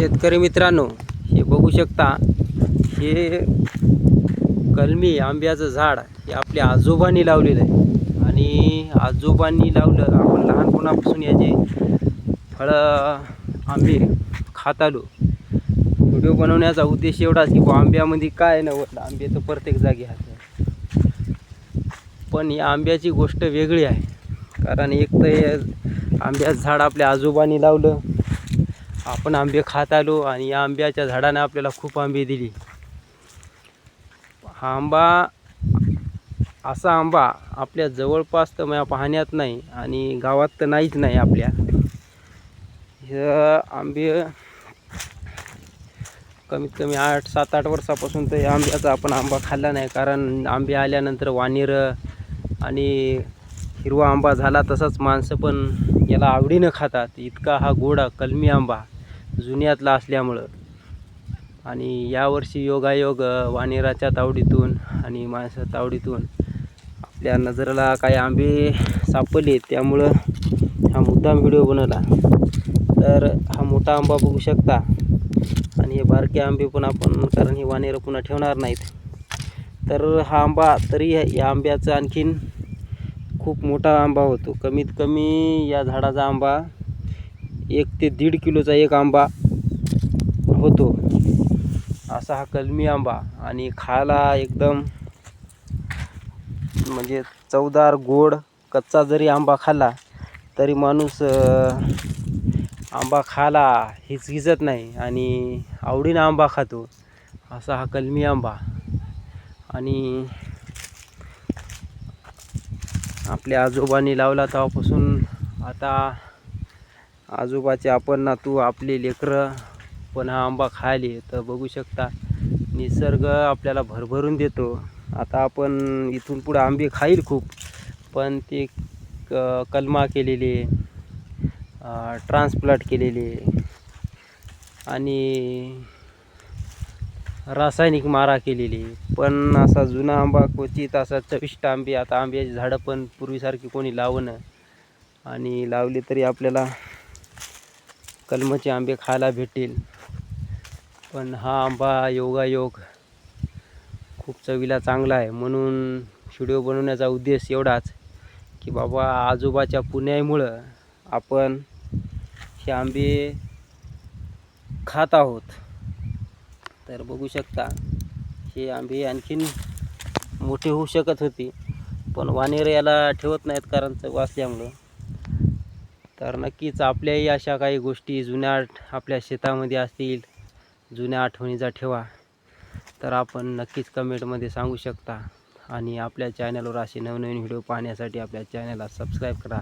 शेतकरी मित्रांनो हे बघू शकता हे कलमी आंब्याचं झाड हे आपल्या आजोबांनी लावलेलं आहे. आणि आजोबांनी लावलं आपण लहानपणापासून याचे फळं आंबे खात आलो. व्हिडिओ बनवण्याचा उद्देश एवढाच की बुवा आंब्यामध्ये काय नव्हतं आंबे तर प्रत्येक जागी हात पण या आंब्याची गोष्ट वेगळी आहे. कारण एक तर हे आंब्याचं झाड आपल्या आजोबांनी लावलं आपण आंबे खात आलो आणि या आंब्याच्या झाडाने आपल्याला खूप आंबे दिली. हा आंबा असा आंबा आपल्या जवळपास तर माझ्या पाहण्यात नाही आणि गावात तर नाहीच नाही आपल्या. हे आंबे कमीत कमी आठ सात आठ वर्षापासून तर या आंब्याचा आपण आंबा खाल्ला नाही. कारण आंबे आल्यानंतर वानेरं आणि हिरवा आंबा झाला तसाच माणसं पण याला आवडीनं खातात. इतका हा गोडा कलमी आंबा जुन्यातला असल्यामुळं. आणि यावर्षी योगायोग वानेराच्या तावडीतून आणि माणसा तावडीतून आपल्या नजरेला काही आंबे सापडले त्यामुळं हा मुद्दाम व्हिडिओ बनवला. तर हा मोठा आंबा बघू शकता. आणि हे बारके आंबे पण आपण कारण हे वानेरं पुन्हा ठेवणार नाहीत. तर हा आंबा तरी या आंब्याचं आणखीन खूप मोठा आंबा होतो. कमीत कमी या झाडाचा आंबा एक ते दीड किलोचा एक आंबा होतो. असा हा कलमी आंबा आणि खायला एकदम म्हणजे चवदार गोड कच्चा जरी आंबा खाल्ला तरी माणूस आंबा खायला हिचकिचत नाही आणि आवडीनं आंबा खातो. असा हा कलमी आंबा. आणि आपल्या आजोबांनी लावला तेव्हापासून. आता आजोबाचे आपण नातू आपले लेकरं पण हा आंबा खायले तर बघू शकता. निसर्ग आपल्याला भरभरून देतो. आता आपण इथून पुढं आंबे खाईल खूप पण ते क कलमा केलेले ट्रान्सप्लांट केलेले. आणि रासायनिक मारा केलेली. पण असा जुना आंबा क्वचित असा चविष्ट आंबे आता आंब्याची झाडं पण पूर्वीसारखी कोणी लावणं आणि लावली तरी आपल्याला कलमाचे आंबे खायला भेटेल पण हा आंबा योगायोग खूप चवीला चांगला आहे. म्हणून व्हिडिओ बनवण्याचा उद्देश एवढाच की बाबा आजोबाच्या पुण्यामुळं आपण हे आंबे खात आहोत. तर बघू शकता हे आंबे आणखीन मोठे होऊ शकत होती पण वानेर याला ठेवत नाहीत कारण वाचल्यामुळं तर नक्कीच आपल्याही अशा काही गोष्टी जुन्या आपल्या शेतामध्ये असतील जुन्या आठवणीचा ठेवा. तर आपण नक्कीच कमेंटमध्ये सांगू शकता आणि आपल्या चॅनलवर असे नवनवीन व्हिडिओ पाहण्यासाठी आपल्या चॅनलला सबस्क्राईब करा.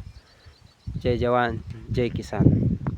जय जवान जय किसान.